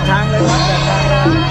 กทางเลยครับแบกทาง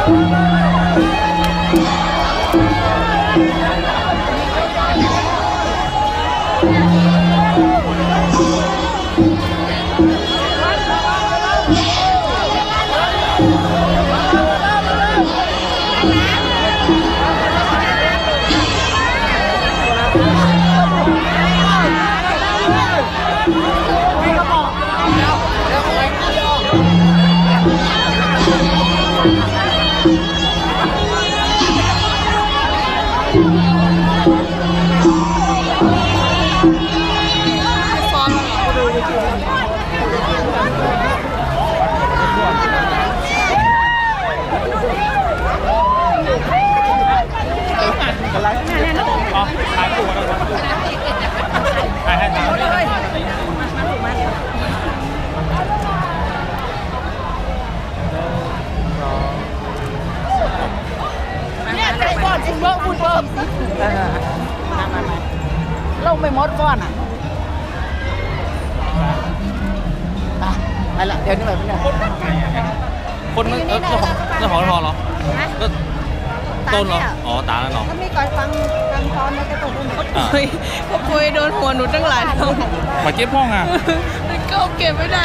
ดับ นะ ใจก่อนคุณเบิร์คุณเบิร์เออมามามาลงไปมดก่อนอะอะไปละเดี๋ยวนี้ไปไม่ได้คนมันเออเจ้าของเจ้าของทอเหรอก็ต้นเหรอ อ๋อ ตาแล้วเหรอถ้ามีก่อนฟังฟังตอนแล้วก็ตกลงอ่าเฮ้ยเขาปุยโดนหัวหนูตั้งหลายรอบมาเก็บห้องอะก็เก็บไม่ได้